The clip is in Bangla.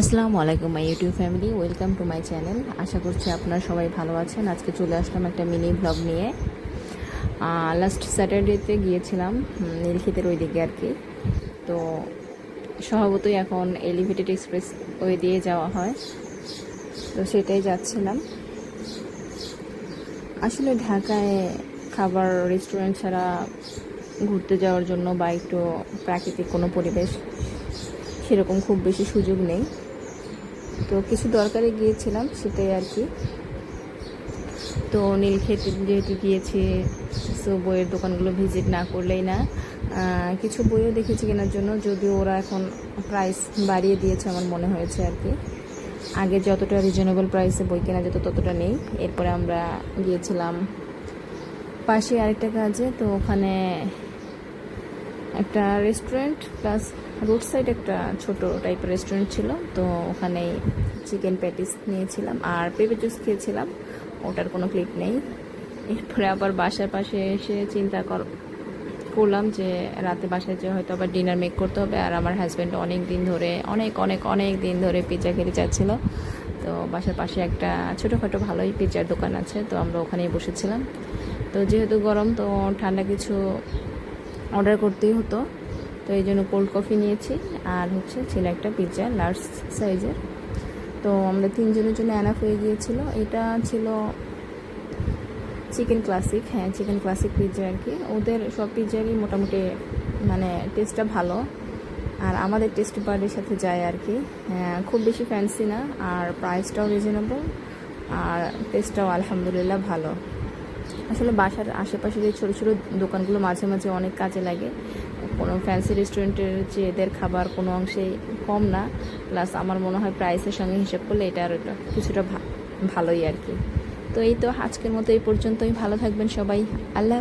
আসসালামু আলাইকুম my YouTube family welcome to my channel আশা করছি আপনারা সবাই ভালো আছেন। আজকে চলে আসলাম একটা মিনি ব্লগ নিয়ে। লাস্ট স্যাটারডেতে গিয়েছিলাম নীলক্ষেতের ওই দিকে আর কি। তো স্বভাবতই এখন এলিভেটেড এক্সপ্রেস ওয়ে দিয়ে যাওয়া হয়। তো সেটাই যাচ্ছিলাম। আসলে ঢাকায় খাবার রেস্টুরেন্ট ছাড়া ঘুরতে যাওয়ার জন্য বা একটু প্রাকৃতিক কোনো পরিবেশ সেরকম খুব বেশি সুযোগ নেই। তো কিছু দরকারে গিয়েছিলাম সেটাই আর কি। তো নীলক্ষেত যেহেতু গিয়েছি সো বইয়ের দোকানগুলো ভিজিট না করলেই না। কিছু বইও দেখেছি কেনার জন্য, যদিও ওরা এখন প্রাইস বাড়িয়ে দিয়েছে আমার মনে হয়েছে আর কি। আগে যতটা রিজনেবল প্রাইসে বই কেনা যেত ততটা নেই। এরপরে আমরা গিয়েছিলাম পাশে আরেকটা কাজে, তো ওখানে একটা রেস্টুরেন্ট প্লাস রোড সাইড একটা ছোট টাইপের রেস্টুরেন্ট ছিল, তো ওখানেই চিকেন প্যাটিস নিয়েছিলাম আর পেঁপে জুস খেয়েছিলাম, ওটার কোনো ক্লিক নেই। এরপরে আবার বাসার পাশে এসে চিন্তা কর, করলাম যে রাতে বাসায় যে হয়তো আবার ডিনার মেক করতে হবে, আর আমার হাজব্যান্ড অনেক দিন ধরে, অনেক অনেক অনেক দিন ধরে পিৎজা খেতে চাচ্ছিল। তো বাসার পাশে একটা ছোটোখাটো ভালোই পিৎজার দোকান আছে, তো আমরা ওখানেই বসেছিলাম। তো যেহেতু গরম, তো ঠান্ডা কিছু অর্ডার করতেই হতো। তো এই জন্য কোল্ড কফি নিয়েছি। আর হচ্ছে ছিল একটা পিৎজা লার্জ সাইজের তো আমরা তিনজনের জন্য অ্যানাফ হয়ে গিয়েছিল। এটা ছিল চিকেন ক্লাসিক হ্যাঁ চিকেন ক্লাসিক পিৎজা আর কি। ওদের সব পিৎজারই মোটামুটি মানে টেস্টটা ভালো। আর আমাদের টেস্ট বার্ডের সাথে যায় আর কি। হ্যাঁ, খুব বেশি ফ্যান্সি না। আর প্রাইসটাও রিজনেবল আর টেস্টটাও আলহামদুলিল্লাহ ভালো। আসলে বাসার আশেপাশে যে ছোটো ছোটো দোকানগুলো মাঝে মাঝে অনেক কাজে লাগে, কোনো ফ্যান্সি রেস্টুরেন্টের যে এদের খাবার কোনো অংশে কম না প্লাস আমার মনে হয় প্রাইসের সঙ্গে হিসেব করলে এটা আর কিছুটা ভালোই আর কি। তো এই তো আজকের মতো এই পর্যন্তই, ভালো থাকবেন সবাই, আল্লাহ